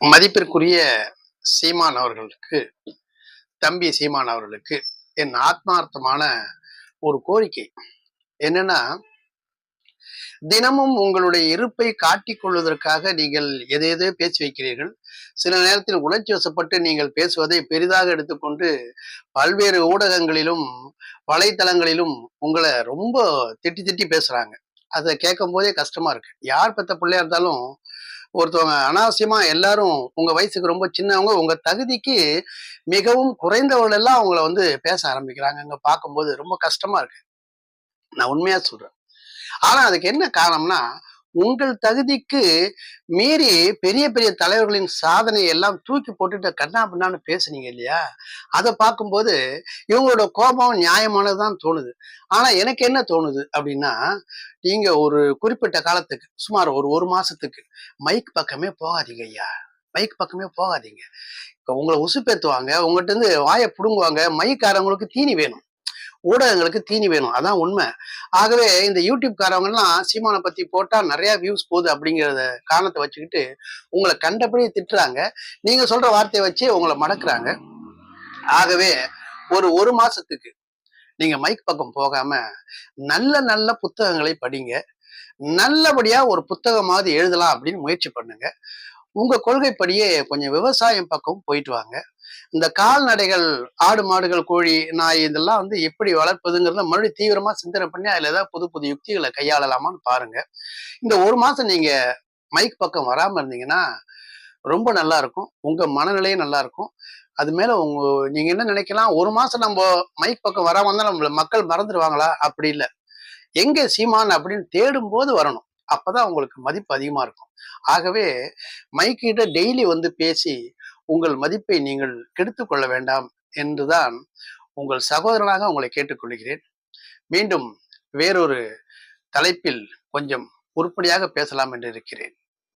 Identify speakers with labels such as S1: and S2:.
S1: மதிப்பிற்குரிய சீமான் அவர்களுக்கு தம்பி சீமான் அவர்களுக்கு என் ஆத்மார்த்தமான ஒரு கோரிக்கை. என்னன்னா தினமும் உங்களுடைய இருப்பை காட்டிக் கொள்வதற்காக நீங்கள் எதை எதோ பேசி வைக்கிறீர்கள். சில நேரத்தில் உணர்ச்சி வசப்பட்டு நீங்கள் பேசுவதை பெரிதாக எடுத்துக்கொண்டு பல்வேறு ஊடகங்களிலும் வலைத்தளங்களிலும் உங்களை ரொம்ப திட்டி திட்டி பேசுறாங்க. அதை கேட்கும் போதே கஷ்டமா இருக்கு. யார் பெத்த பிள்ளையா இருந்தாலும் ஒருத்தவங்க அனாவசியமா எல்லாரும் உங்க வயசுக்கு ரொம்ப சின்னவங்க உங்க தகுதிக்கு மிகவும் குறைந்தவர்கள் எல்லாம் அவங்கள வந்து பேச ஆரம்பிக்கிறாங்க. அங்க பார்க்கும்போது ரொம்ப கஷ்டமா இருக்கு. நான் உண்மையா சொல்றேன். ஆனா அதுக்கு என்ன காரணம்னா உங்கள் தகுதிக்கு மீறி பெரிய பெரிய தலைவர்களின் சாதனையை எல்லாம் தூக்கி போட்டுட்டு கண்ணா பின்னான்னு பேசுனீங்க இல்லையா? அதை பார்க்கும்போது இவங்களோட கோபம் நியாயமானதுதான் தோணுது. ஆனா எனக்கு என்ன தோணுது அப்படின்னா நீங்க ஒரு குறிப்பிட்ட காலத்துக்கு சுமார் ஒரு ஒரு மாசத்துக்கு மைக் பக்கமே போகாதீங்க ஐயா. மைக் பக்கமே போகாதீங்க. உங்களை உசுப்பேத்துவாங்க உங்கள்கிட்ட இருந்து வாயை பிடுங்குவாங்க மைக்காரவங்களுக்கு தீனி வேணும். ஊடகங்களுக்கு தீனி வேணும். அதான் உண்மை. ஆகவே இந்த யூடியூப் காரவங்கலாம் சீமானை பத்தி போட்டா நிறைய வியூஸ் போகுது அப்படிங்கிறத காரணத்தை வச்சுக்கிட்டு உங்களை கண்டபடி திட்டுறாங்க. நீங்க சொல்ற வார்த்தையை வச்சு உங்களை மடக்குறாங்க. ஆகவே ஒரு ஒரு மாசத்துக்கு நீங்க மைக் பக்கம் போகாம நல்ல நல்ல புத்தகங்களை படிங்க. நல்லபடியா ஒரு புத்தகமாவது எழுதலாம் அப்படின்னு முயற்சி பண்ணுங்க. உங்க கொள்கைப்படியே கொஞ்சம் விவசாயம் பக்கம் போயிட்டு வாங்க. இந்த கால்நடைகள் ஆடு மாடுகள் கோழி நாய் இதெல்லாம் வந்து எப்படி வளர்ப்பதுங்கிறத மறுபடியும் தீவிரமா சிந்தனை பண்ணி அதுல ஏதாவது புது புது யுக்திகளை கையாளலாமான்னு பாருங்க. இந்த ஒரு மாசம் நீங்க மைக் பக்கம் வராம இருந்தீங்கன்னா ரொம்ப நல்லா இருக்கும். உங்க மனநிலையும் நல்லா இருக்கும். அது மேல உங்க நீங்க என்ன நினைக்கலாம்? ஒரு மாசம் நம்ம மைக் பக்கம் வராம இருந்தா நம்மள மக்கள் மறந்துடுவாங்களா அப்படி இல்லை. எங்க சீமான் அப்படின்னு தேடும் போது வரணும். அப்பதான் உங்களுக்கு மதிப்பு அதிகமா இருக்கும். ஆகவே மைக்கிட்ட டெய்லி வந்து பேசி உங்கள் மதிப்பை நீங்கள் கெடுத்து கொள்ள வேண்டாம் என்றுதான் உங்கள் சகோதரனாக உங்களை கேட்டுக்கொள்கிறேன். மீண்டும் வேறொரு தலைப்பில் கொஞ்சம் உருப்படியாக பேசலாம் என்று இருக்கிறேன்.